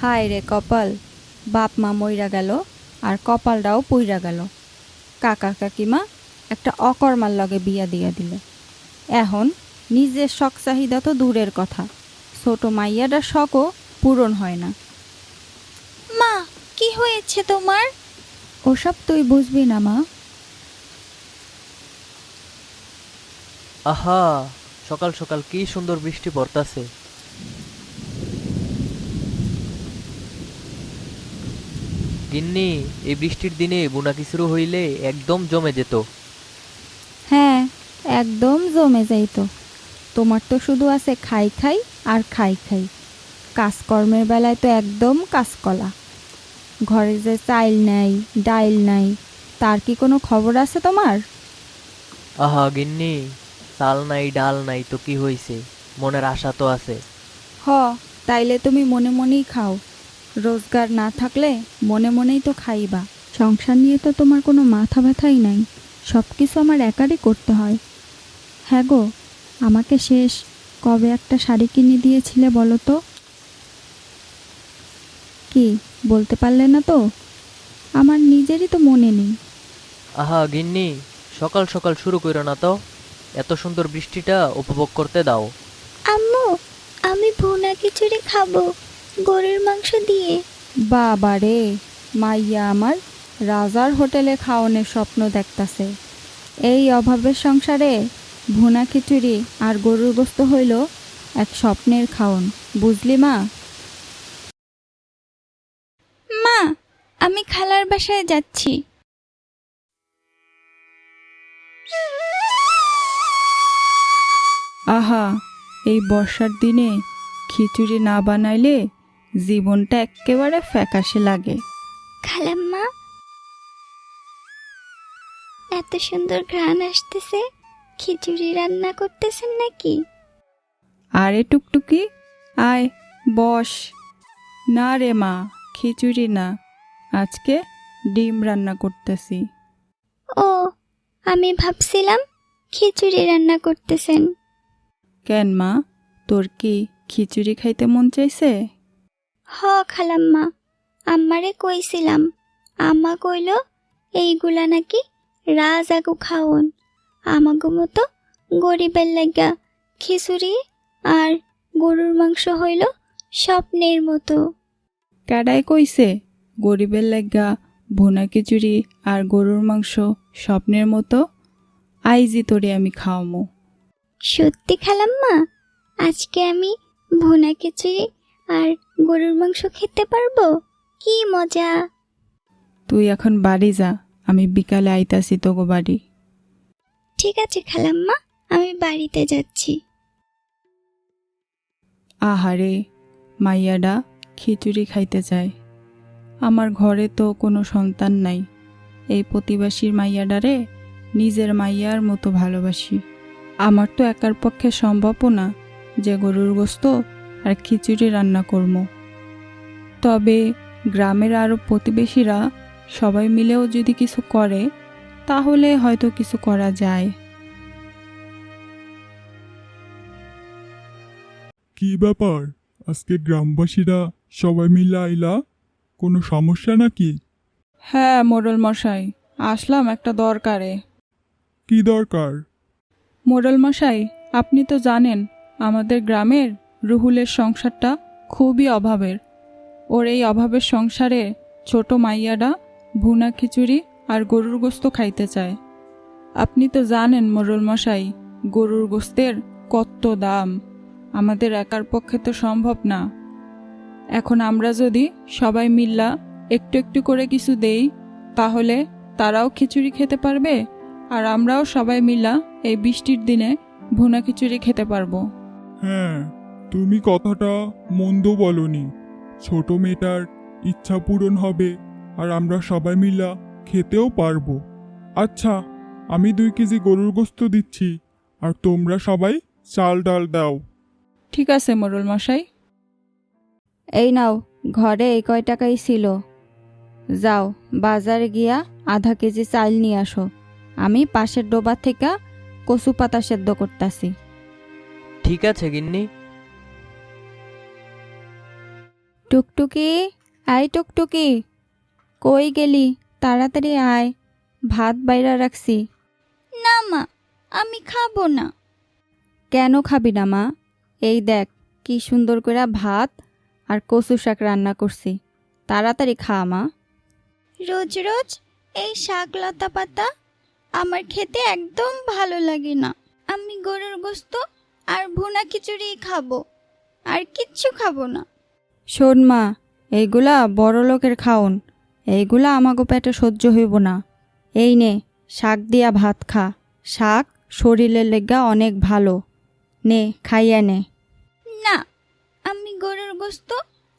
হায় রে কপাল বাপ মা মইরা গেল আর কপালটাও পুইরা গেল। কাকা কাকিমা একটা অকর্মার লগে বিয়া দিয়া দিল। এখন নিজের শখ চাহিদা তো দূরের কথা ছোট মাইয়াটার শখও পূরণ হয় না। মা কি হয়েছে তোমার? ওসব তুই বুঝবি না মা। আহা সকাল সকাল কি সুন্দর বৃষ্টি পড়তাছে। গিন্নি এই বৃষ্টির দিনে বুনা শুরু হইলে একদম জমে যেত। হ্যাঁ একদম জমে যাইত। তোমার তো শুধু আছে খাই খাই আর খাই খাই। কাজকর্মের বেলায় তো একদম কাজকলা। ঘরে যে চাইল নাই ডাইল নাই তার কি কোনো খবর আছে তোমার? আহা গিন্নি চাল নাই ডাল নাই তো কি হইছে? মনের আশা তো আছে। হ তাইলে তুমি মনে মনেই খাও। রোজগার না থাকলে মনে মনেই তো খাইবা। সংসার নিয়ে তো তোমার কোনো মাথা ব্যথাই নাই। সব কিছু আমার একারই করতে হয়। হ্যাঁ গো আমাকে শেষ। কবে একটা শাড়ি কিনে দিয়েছিলে বলো তো? কি বলতে পারলে না তো? আমার নিজেরই তো মনে নেই। আহা গিন্নি সকাল সকাল শুরু করো না তো। এত সুন্দর বৃষ্টিটা উপভোগ করতে দাও। আম্মু আমি ভুনা খিচুড়ি খাব। গরুর মাংস দিয়ে। বাবা রে মাইয়া আমার রাজার হোটেলে খাওয়ানোর স্বপ্ন দেখতাছে। এই অভাবের সংসারে ভুনা খিচুড়ি আর গরুর গোস্ত হইল এক স্বপ্নের খাওন বুঝলি মা? মা আমি খালার বাসায় যাচ্ছি। আহা এই বর্ষার দিনে খিচুড়ি না বানাইলে জীবনটা একেবারে ফ্যাকাশে লাগে। খালাম্মা এত সুন্দর ঘ্রাণ আসতেছে খিচুড়ি রান্না করতেছেন নাকি? আরে টুকটুকি আয় বস। না রে মা খিচুড়ি না। আজকে ডিম রান্না করতেছি। ও আমি ভাবছিলাম খিচুড়ি রান্না করতেছেন। কেন মা? তোর কি খিচুড়ি খাইতে মন চাইছে? হ খালাম্মা। আম্মারে কইছিলাম। আম্মা কইল এইগুলা নাকি রাজ আগু খাওন। আমাগো মতো গরিবের লাগা খিচুড়ি আর গরুর মাংস হইল স্বপ্নের মতো। ক্যাডাই কইছে গরিবের লাগা ভুনা খিচুড়ি আর গরুর মাংস স্বপ্নের মতো? আইজি তোরে আমি খাওয়ামো। সত্যি খালাম্মা? আজকে আমি ভুনা খিচুড়ি আর গরুর মাংস খেতে পারব? কি মজা। তুই এখন বাড়ি যা আমি বিকালে আইতাছি তোগো বাড়ি। ঠিক আছে খালাম্মা আমি বাড়িতে যাচ্ছি। আহারে মাইয়াডা খিচুড়ি খাইতে চায়। আমার ঘরে তো কোনো সন্তান নাই। এই প্রতিবাসীর মাইয়াডারে নিজের মাইয়ার মতো ভালোবাসি। আমার তো একার পক্ষে সম্ভবও না যে গরুর গোস্ত আর খিচুড়ি রান্না করব। তবে গ্রামের আরও প্রতিবেশীরা সবাই মিলেও যদি কিছু করে তাহলে হয়তো কিছু করা যায়। কি ব্যাপার? আজকে গ্রামবাসীরা সবাই মিলে আইলা? কোনো সমস্যা নাকি? হ্যাঁ মোড়ল মশাই আসলাম একটা দরকারে। কি দরকার? মোড়ল মশাই আপনি তো জানেন আমাদের গ্রামের রুহুলের সংসারটা খুবই অভাবের। ওর এই অভাবের সংসারে ছোট মাইয়াডা ভুনা খিচুড়ি আর গরুর গোস্ত খাইতে চায়। আপনি তো জানেন মোড়ল মশাই, গরুর গোস্তের কত দাম। আমাদের একার পক্ষে তো সম্ভব না। এখন আমরা যদি সবাই মিল্লা একটু একটু করে কিছু দেই, তাহলে তারাও খিচুড়ি খেতে পারবে আর আমরাও সবাই মিলা এই বৃষ্টির দিনে ভুনা খিচুড়ি খেতে পারব। হ্যাঁ তুমি কথাটা মন্দ বলনি। ছোট মেয়েটার ইচ্ছা পূরণ হবে আর আমরা সবাই মিলা খেতেও পারব। আচ্ছা আমি দুই কেজি গরুর গোস্ত দিচ্ছি আর তোমরা সবাই চাল ডাল দাও। ঠিক আছে মোরল মশাই। এই নাও ঘরে এই কয় টাকাই ছিল। যাও বাজারে গিয়া আধা কেজি চাল নিয়ে আসো। আমি পাশের ডোবা থেকে কচু পাতা সেদ্ধ করতাছি। ঠিক আছে গিন্নি। টুকটুকি আয় টুকটুকি। কই গেলি? তাড়াতাড়ি আয়। ভাত বাইরা রাখছি। না মা আমি খাব না। কেন খাবি না মা? এই দেখ কি সুন্দর করে ভাত আর কচু শাক রান্না করছি। তাড়াতাড়ি খা মা। রোজ রোজ এই শাক লতা পাতা আমার খেতে একদম ভালো লাগে না। আমি গরুর গোস্ত আর ভুনা খিচুড়ি খাব। আর কিচ্ছু খাব না। শোন মা এইগুলা বড় লোকের খাওন। এইগুলা আমাগো পেটে সহ্য হইব না। এই নে শাক দিয়া ভাত খা। শাক শরীরের লেগা অনেক ভালো। নে খাইয়া নে। না আমি গরুর গোস্ত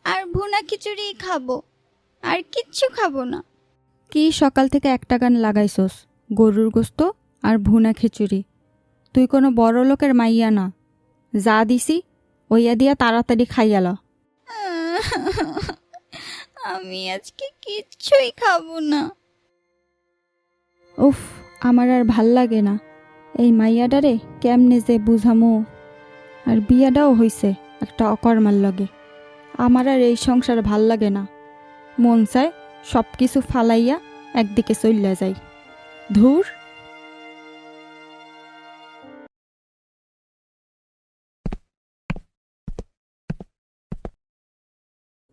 আর ভুনা খিচুড়ি খাব আর কিচ্ছু খাব না। কি সকাল থেকে একটা গান লাগাইছস গরুর গোস্ত আর ভুনা খিচুড়ি? তুই কোনো বড় লোকের মাইয়া না। যা দিছি ওইয়া দিয়া তাড়াতাড়ি খাইয়াল আমি আজকে কিচ্ছুই খাব না। উফ, আমার আর ভালো লাগে না। এই মাইয়াডারে কেমনে যে বুঝামো। আর বিয়াটাও হইছে একটা অকর্মার লগে। আমার আর এই সংসার ভালো লাগে না। মন চায় সব কিছু ফালাইয়া একদিকে চলিয়া যাই। ধুর।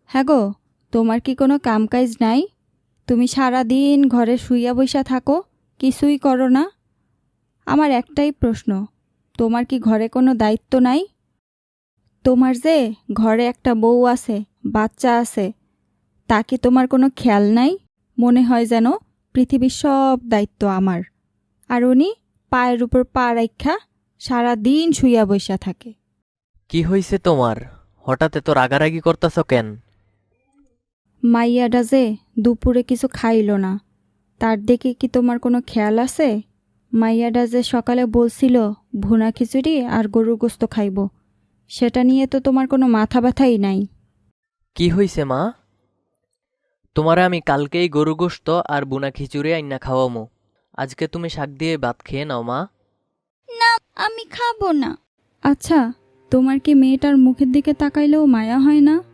হ্যাঁ গো, তোমার কি কোনো কামকাজ নাই? তুমি সারা দিন ঘরে শুইয়া বইসা থাকো, কিছুই করো না। আমার একটাই প্রশ্ন, তোমার কি ঘরে কোনো দায়িত্ব নাই? তোমার যে ঘরে একটা বউ আছে, বাচ্চা আছে, তা কি তোমার কোনো খেয়াল নাই? মনে হয় যেন পৃথিবীর সব দায়িত্ব আমার। আর উনি পায়ের উপর পা রাইখা সারা দিন শুইয়া বইসা থাকে। কি হইছে তোমার? হঠাৎ এত রাগারাগি করতেছ কেন? মাইয়াডা যে দুপুরে কিছু খাইল না। তার দিকে কি তোমার কোনো খেয়াল আছে? মাইয়াডা যে সকালে বলছিল ভুনা খিচুড়ি আর গরুর গোস্ত খাইব। সেটা নিয়ে তো তোমার কোনো মাথা ব্যথাই নাই। কি হইছে মা? তোমারে আমি কালকেই গরু গোস্ত আর বুনা খিচুড়ি আইনা খাওয়ামো। আজকে তুমি শাক দিয়ে ভাত খেয়ে নাও মা। না আমি খাব না। আচ্ছা তোমার কি মেয়েটার মুখের দিকে তাকাইলেও মায়া হয় না?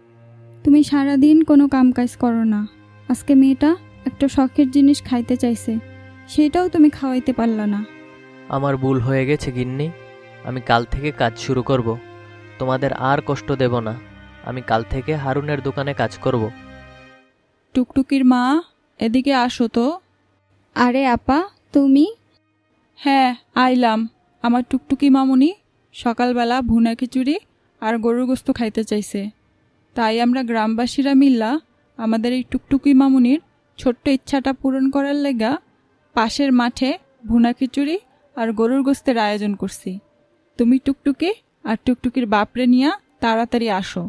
তুমি সারাদিন কোনো কামকাজ করো না। আজকে মেয়েটা একটা শখের জিনিস খাইতে চাইছে। সেটাও তুমি খাওয়াইতে পারলা না। আমার ভুল হয়ে গেছে গিন্নি। আমি কাল থেকে কাজ শুরু করব। তোমাদের আর কষ্ট দেব না। আমি কাল থেকে হারুনের দোকানে কাজ করব। টুকটুকির মা এদিকে আসো তো। আরে আপা তুমি? হ্যাঁ আইলাম। আমার টুকটুকি মামুনি সকালবেলা ভুনা খিচুড়ি আর গরুর গোস্ত খাইতে চাইছে। তাই আমরা গ্রামবাসীরা মিল্লা, আমাদের এই টুকটুকি মামুনির ছোট্ট ইচ্ছাটা পূরণ করার লেগা পাশের মাঠে ভুনা খিচুড়ি আর গরুর গোস্তের আয়োজন করছি। তুমি টুকটুকি আর টুকটুকির বাপরে নিয়া তাড়াতাড়ি আসো।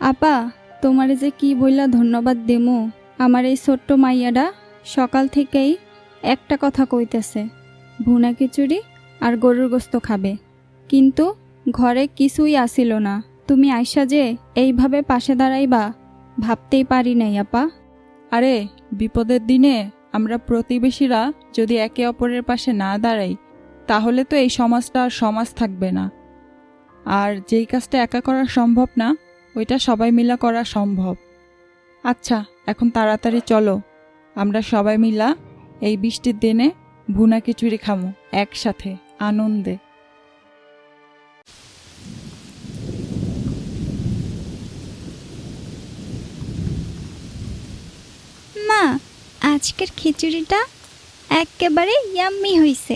আপা, তোমারে যে কি বইলা ধন্যবাদ দেমো, আমার এই ছোট্ট মাইয়াডা সকাল থেকেই একটা কথা কইতেছে, ভুনা খিচুড়ি আর গরুর গোস্ত খাবে। কিন্তু ঘরে কিছুই আসিল না। তুমি আইসা যে এইভাবে পাশে দাঁড়াইবা, ভাবতেই পারি নাই, আপা। আরে, বিপদের দিনে আমরা প্রতিবেশীরা যদি একে অপরের পাশে না দাঁড়াই, তাহলে তো এই সমাজটা আর সমাজ থাকবে না। আর যেই কাজটা একা করা সম্ভব না, ওইটা সবাই মিলা করা সম্ভব। আচ্ছা এখন তাড়াতাড়ি চলো। আমরা সবাই মিলা এই বৃষ্টির দিনে ভুনা খিচুড়ি খামো, একসাথে, আনন্দে মা আজকের খিচুড়িটা একেবারে ইয়াম্মি হইছে।